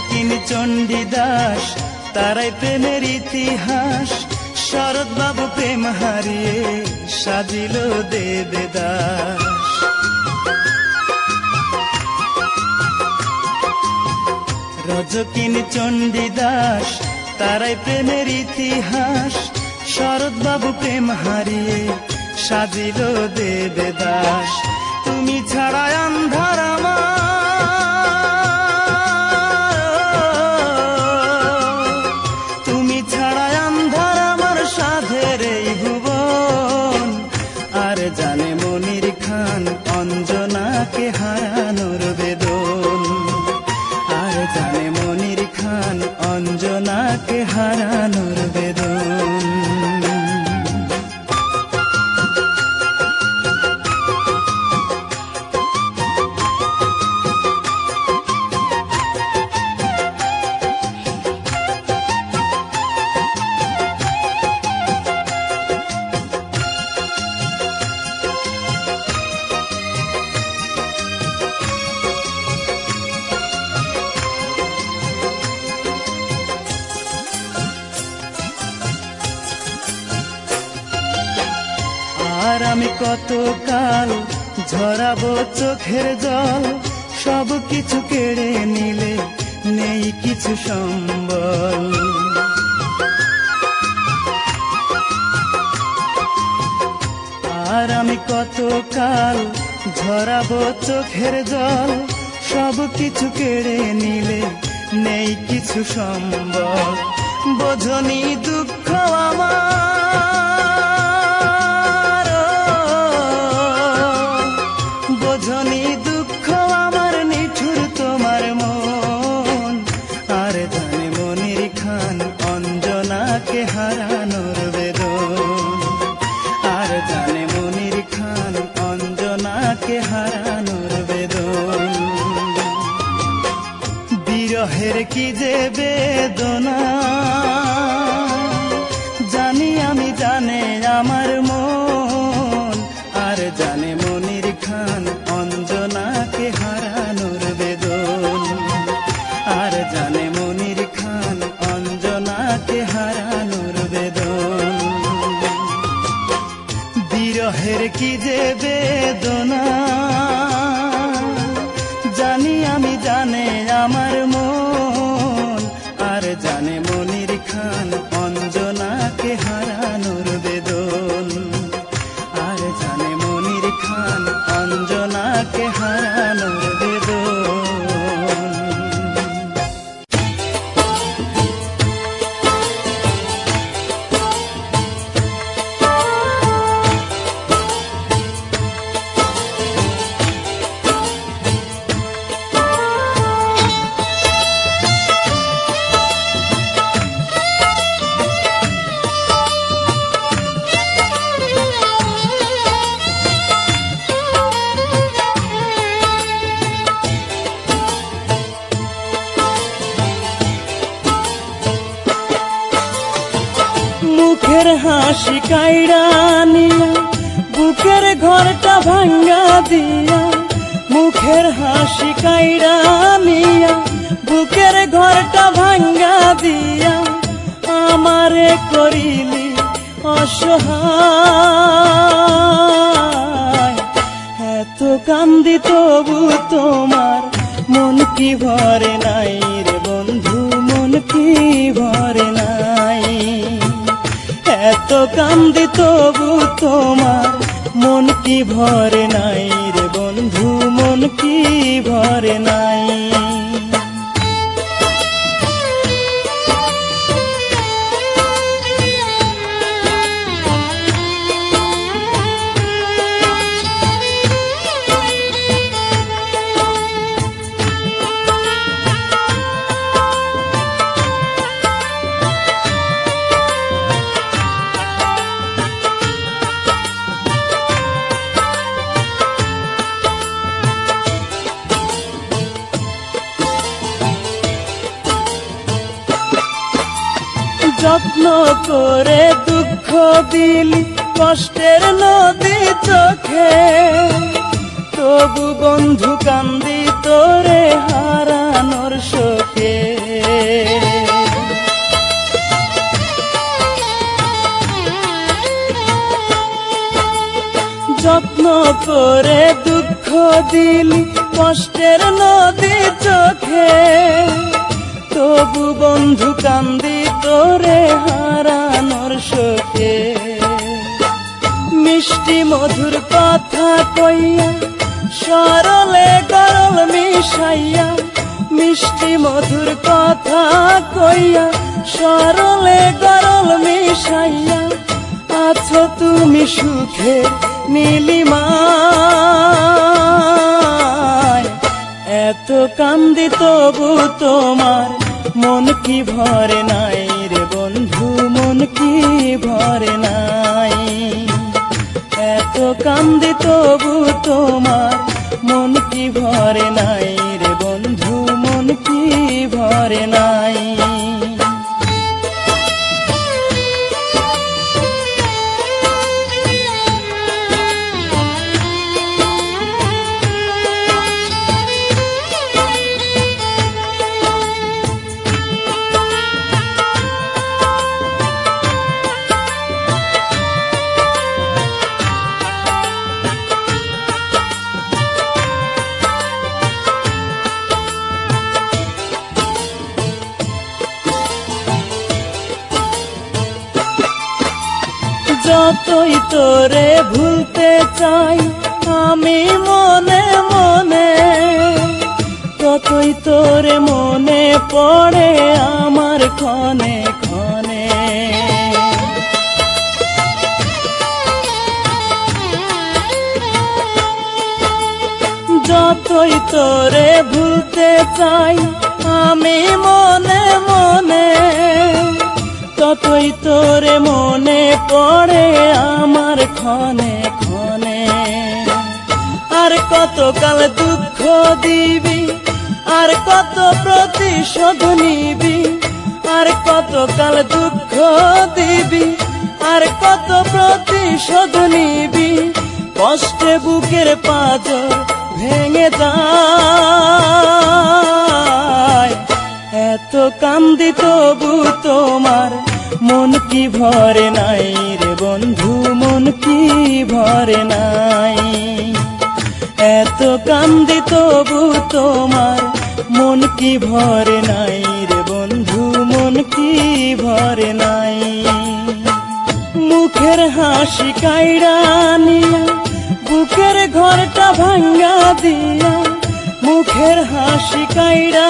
রজকিনী চণ্ডীদাস, তারাই প্রেমের ইতিহাস। শরৎ বাবু প্রেম হারিয়ে সাজিল দেবেদাস। রজকিনী চণ্ডীদাস, তারাই প্রেমের ইতিহাস। শরৎ বাবু প্রেম হারিয়ে সাজিল দেবেদাস। তুমি ছাড়া আন্ধার আর আমি কত কাল ঝরাবো চোখের জল? সব কিছু কেড়ে নিলে নেই কিছু সম্বল। আর আমি কতকাল ঝরাবো চোখের জল? সব কিছু কেড়ে নিলে নেই কিছু সম্বল। বোঝনি দুঃখ আমার অঞ্জনাকে হারানোর বেদন। আর জানে মনির খান অঞ্জনাকে হারানোর বেদন। বিরহের কি যে বেদনা? জানি আমি জানে আমার হাসি কাইড়া নিয়া, বুকের ঘরটা ভাঙ্গা দিয়া, মুখের হাসি কাইরা নিয়া, বুকের ঘরটা ভাঙ্গা দিয়া, আমারে করিলি অসহায়। এত কান্দি তবু তোমার মন কি ভরে নাই রে বন্ধু, মন কি ভরে নাই? এত কান্দি তবু তোমার মন কি ভরে নাই রে বন্ধু মন কি ভরে নাই? দিলি কষ্টের নদী চোখে। তবু বন্ধু কান্দি তোরে হারানোর শোকে। যত্ন করে দুঃখ দিলি কষ্টের নদী চোখে। তবু বন্ধু কান্দি তোরে হারানোর শোকে। মিষ্টি মধুর কথা কইয়া, সরলে গরল মিশাইয়া, মিষ্টি মধুর কথা কইয়া, সরলে গরল মিশাইয়া, আছো তুমি সুখে নীলিমা এত কান্দি তবু তোমার মন কি ভরে নাই রে বন্ধু, মন কি ভরে নাই। কান্দি তবু তোমার। মন কি ভরে নাই রে বন্ধু মন কি ভরে নাই? যতই তোরে ভুলতে চাই, আমি মনে মনে। ততই তোরে মনে পড়ে আমার ক্ষণে ক্ষণে। যতই তোরে ভুলতে চাই, আমি মনে মনে। ততই তোরে মনে পড়ে আমার ক্ষণে ক্ষণে। আর কত কাল দুঃখ দিবি, আর কত প্রতিশোধ নিবি, আর কত কাল দুঃখ দিবি, আর কত প্রতিশোধ নিবি। কষ্টে বুকের পাজর ভেঙে যায়। এত কান্দি তবু তোমার মন কি ভরে নাই রে বন্ধু, মন কি ভরে নাই? এত কান্দি তবু তোমার মন কি ভরে নাই রে বন্ধু, মন কি ভরে নাই? মুখের হাসি কাইরা নিয়া, বুকের ঘরটা ভাঙ্গা দিয়া, মুখের হাসি কাইরা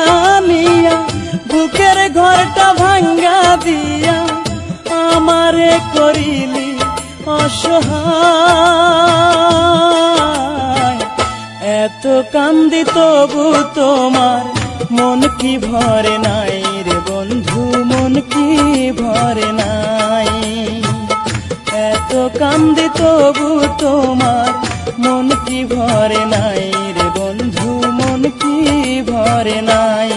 নিয়া, বুকের ঘরটা ভাঙ্গা দিয়া আমারে করিলি অসহায়। এত কান্দি তবু তোমার মন কি ভরে নাই রে বন্ধু, মন কি ভরে নাই। এত কান্দি তবু তোমার মন কি ভরে নাই রে বন্ধু, মন কি ভরে নাই।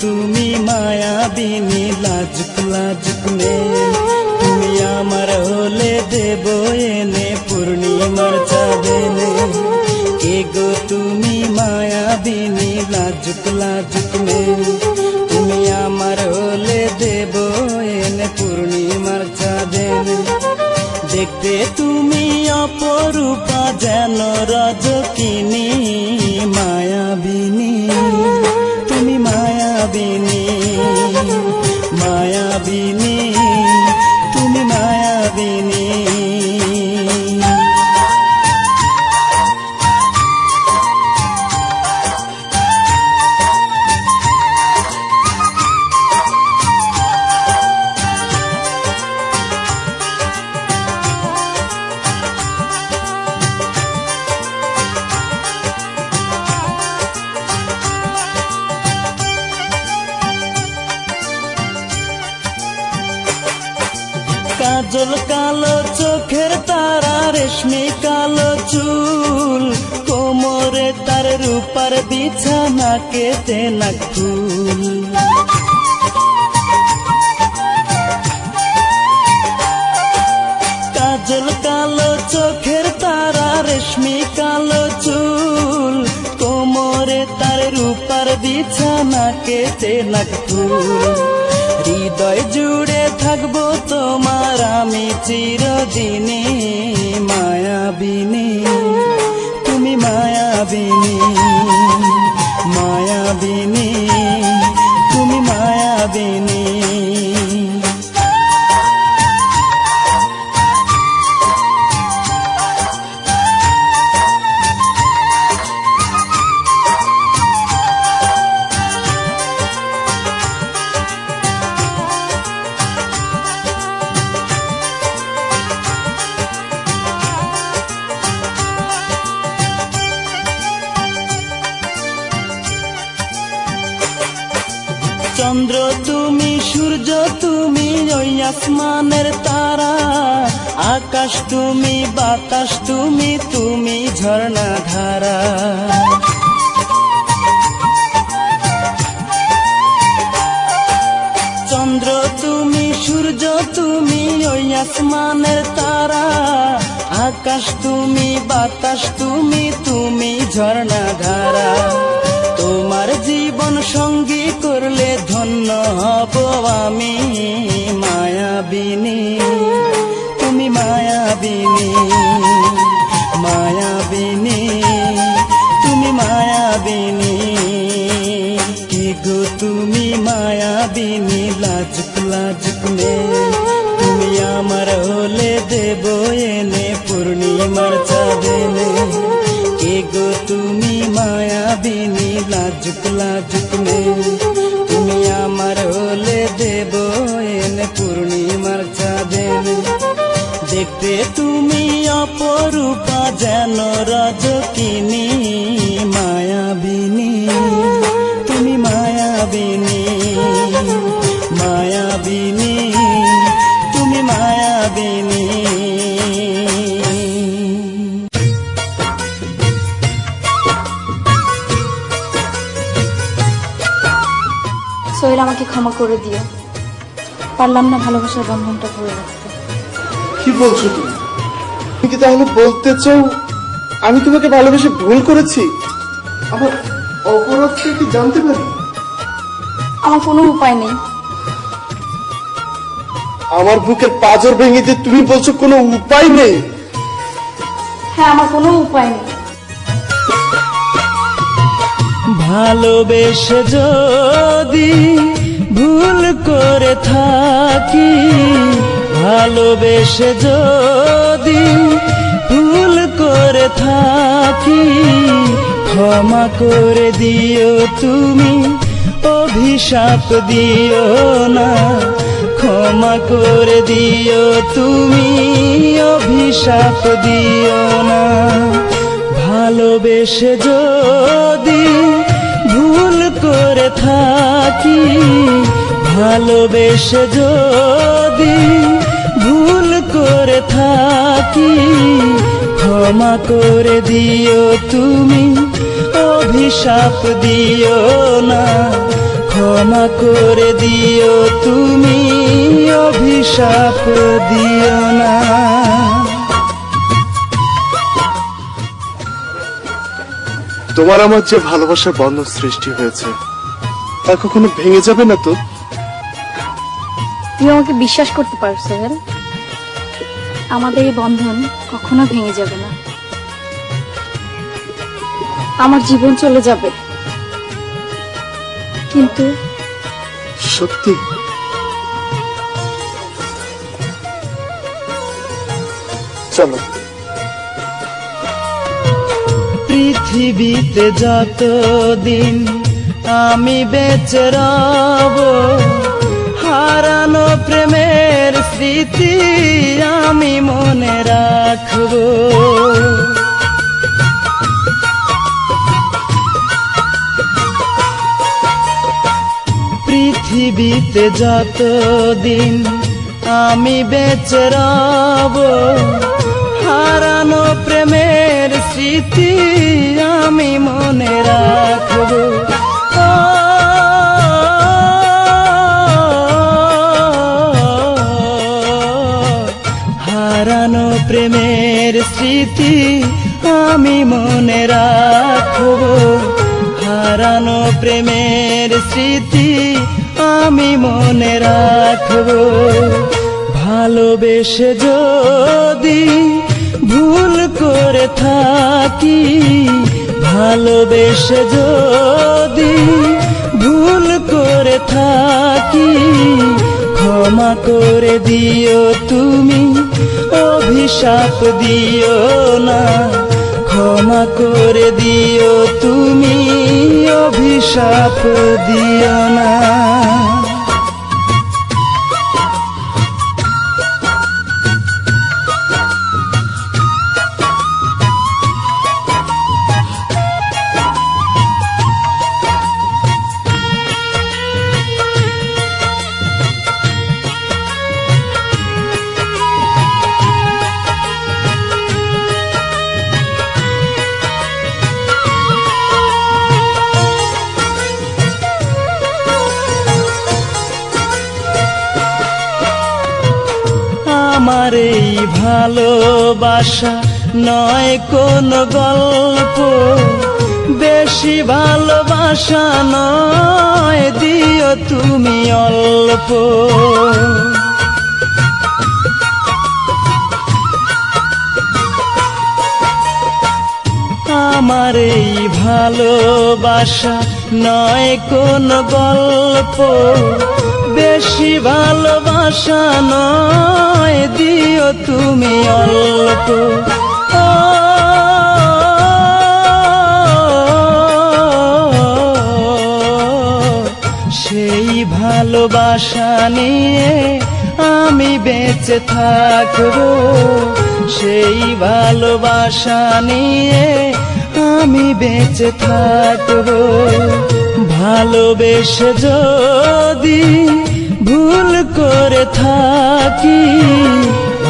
তুমি মায়াবিনী লাজুক লাজুক মেয়ে তুমি আমার হলে দেব এনে পূর্ণিমার চাঁদেনে কে গো তুমি মায়াবিনী লাজুক লাজুক মেয়ে তুমি আমার হলে দেব এনে পূর্ণিমার চাঁদেনে দেখতে তুমি অপরূপা যেন রজকিনী মায়াবিনী কেতে নাক ফুল কাজল কালো চোখের তারা, রেশমি কালো চুল। কোমরে তার রূপার বিছানা কেতে নাক ফুল হৃদয় জুড়ে থাকব তোমার, আমি চিরদিনে মায়াবিনী। তুমি মায়াবিনী। মায়াবিনী তুমি মায়াবিনী। চন্দ্র, তুমি সূর্য, তুমি ওই আসমানের তারা। আকাশ, তুমি বাতাস, তুমি তুমি ঝর্ণা ধারা চন্দ্র, তুমি সূর্য, তুমি ওই আসমানের তারা। আকাশ, তুমি বাতাস, তুমি তুমি ঝর্ণা ধারা তোমার জীবন সঙ্গী করলে ধন্য হব আমি মায়াবিনী। তুমি মায়াবিনী মায়াবিনী, তুমি মায়াবিনী। কি গো তুমি মায়াবিনী, লাজুক লাজুক নে তুমি আমার হলে দেব এনে, পূর্ণিমার চাঁদেনে কে গো তুমি মায়াবিনী, লাজুক লাজুক মেয়ে। অপরূপা যেন রজকিনী মায়াবিনী। তুমি মায়াবিনী মায়াবিনী। তুমি মায়াবিনী। সোহেল আমাকে ক্ষমা করে দিও। পারলাম না ভালোবাসার বন্ধনটা ধরে রাখতে। কি বলছো তুমি? তুমি কি তাহলে বলতে চাও আমি তোমাকে ভালোবেসে ভুল করেছি? আমার অপরাধটা কি জানতে পারি? আমার কোনো উপায় নেই। আমার বুকের পাজর ভেঙে দিয়ে তুমি বলছো কোনো উপায় নেই? হ্যাঁ আমার কোনো উপায় নেই। ভালোবেসে যদি ভুল করে থাকি ভালোবেসে যদি করে থাকি, ক্ষমা করে দিও তুমি, অভিশাপ দিও না, ক্ষমা করে দিও তুমি, অভিশাপ দিও না। ভালোবেসে যদি ভুল করে থাকি, ভালোবেসে যদি ভুল করে থাকি ক্ষমা করে দিও তুমি অভিশাপ দিও না। ক্ষমা করে দিও তুমি অভিশাপ দিও না। তোমার আমার যে ভালোবাসার বন্ধন সৃষ্টি হয়েছে তা কখনো ভেঙে যাবে না তো? তুমি আমাকে বিশ্বাস করতে পারো সোহেল আমাদের এই বন্ধন কখনো ভেঙে যাবে না। আমার জীবন চলে যাবে। কিন্তু সত্যি? চলো। পৃথিবীতে যত দিন আমি বেঁচে রব হারানো প্রেমের স্মৃতি আমি মনে রাখব। পৃথিবীতে যত দিন আমি বেঁচে রব, হারানো প্রেমের স্মৃতি আমি মনে রাখব। স্মৃতি আমি মনে রাখব। হারানো প্রেমের স্মৃতি আমি মনে রাখব। ভালোবেসে যদি ভুল করে থাকি, ভালোবেসে যদি ভুল করে থাকি, ক্ষমা করে দিও তুমি। অভিশাপ দিও না ক্ষমা করে দিও তুমি অভিশাপ দিও না। আমার এই ভালোবাসা নয় কোন গল্প। বেশি ভালোবাসা নয়, দিও তুমি অল্প। আমার এই ভালোবাসা নয় কোন গল্প। বেশি ভালোবাসা নয়, দিও তুমি অল্প। সেই ভালোবাসা নিয়ে আমি বেঁচে থাকব। সেই ভালোবাসা নিয়ে আমি বেঁচে থাকব। ভালোবেসে যদি ভুল করে থাকি,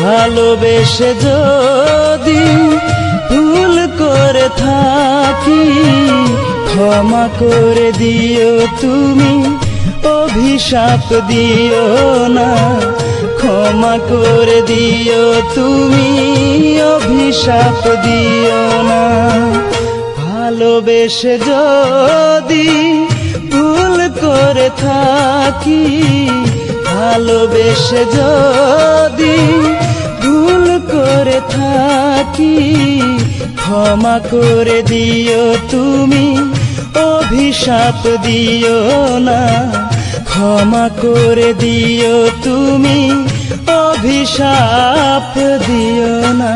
ভালোবেসে যদি ভুল করে থাকি, ক্ষমা করে দিও তুমি, অভিশাপ দিও না, ক্ষমা করে দিও তুমি, অভিশাপ দিও না। ভালোবেসে যদি করে থাকি, ভালোবেসে যদি ভুল করে থাকি, ক্ষমা করে দিও তুমি, অভিশাপ দিও না, ক্ষমা করে দিও তুমি, অভিশাপ দিও না।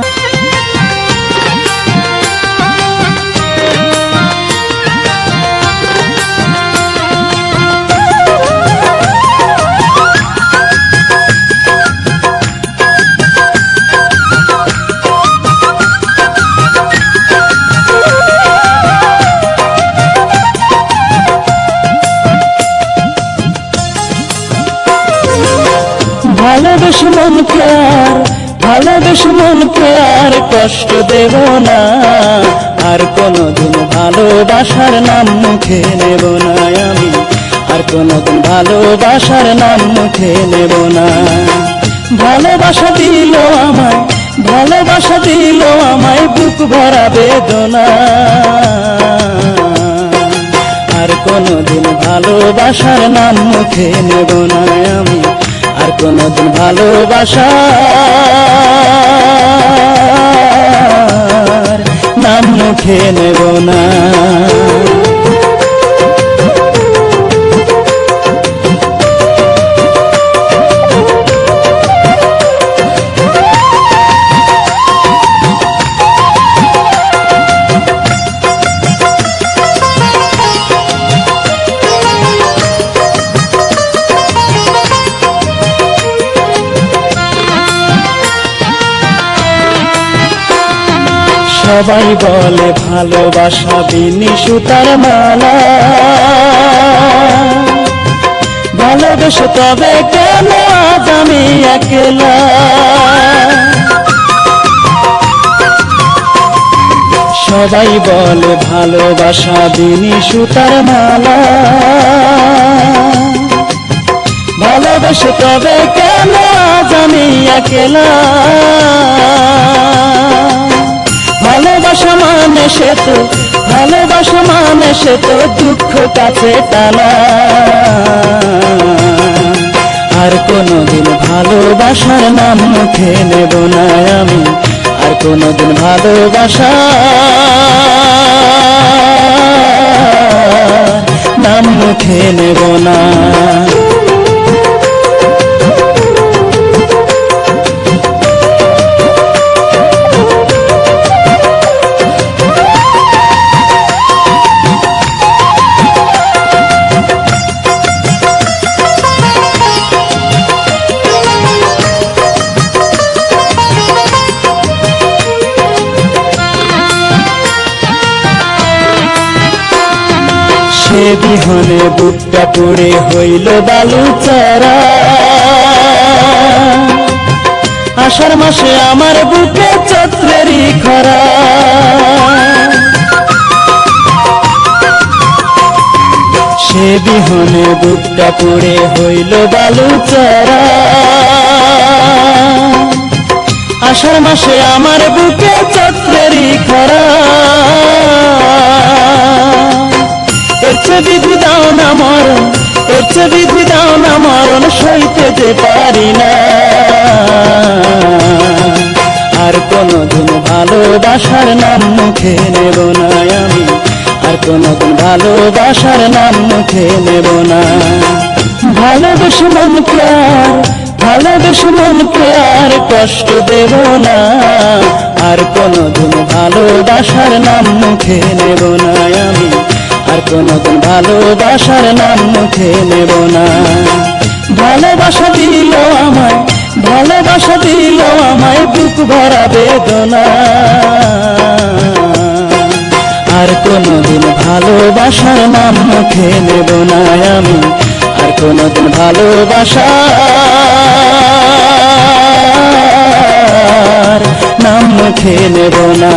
ভালোবেসে মনকে ভালো মনকে আর কষ্ট দেব না। আর কোনোদিন ভালোবাসার নাম মুখে নেব না আমি। আর কোনোদিন ভালোবাসার নাম মুখে নেব না। ভালোবাসা দিল আমায়, ভালোবাসা দিল আমায়, বুক ভরা বেদনা। আর কোনোদিন ভালোবাসার নাম মুখে নেব না আমি। আর কোনোদিন ভালোবাসা। নাম মুখে নেব না। সবাই বলে ভালোবাসা বিনি সুতার মালা। ভালোবেসে তবে কেন আজ আমি একলা? সবাই বলে ভালোবাসা বিনি সুতার মালা। ভালোবেসে তবে কেন আজ আমি একলা? ভালোবাসা মানে সে তো, ভালোবাসা মানে সে তো দুঃখ, কাছে টানা। আর কোনোদিন ভালোবাসার নাম মুখে নেব না আমি, আর কোনোদিন ভালোবাসা নাম মুখে নেব না। বিহনে বুকটা পড়ে হইল বালু চারা আষাঢ় মাসে আমার বুকে চত্রেরই খরা। সে বিহনে বুকটা পড়ে হইল বালু চারা আষাঢ় মাসে আমার বুকে চত্রেরই খরা। এর চেয়ে বিধি দাও না মরণ এর চেয়ে বিধি দাও না মরণ সইতে যে পারি না। আর কোনোদিন ভালোবাসার নাম মুখে নেব না আমি, আর কোনোদিন ভালোবাসার নাম মুখে নেব না। ভালোবেসে মনকে আর, ভালোবেসে মনকে আর কষ্ট দেব না। আর কোনোদিন ভালোবাসার নাম মুখে নেব না আমি আর কোনোদিন ভালোবাসার নাম মুখে নেব না। ভালোবাসা দিল আমায়, ভালোবাসা দিল আমায়, বুক ভরা বেদনা। আর কোনোদিন ভালোবাসার নাম মুখে নেব না আমি, আর কোনোদিন ভালোবাসার নাম মুখে নেব না।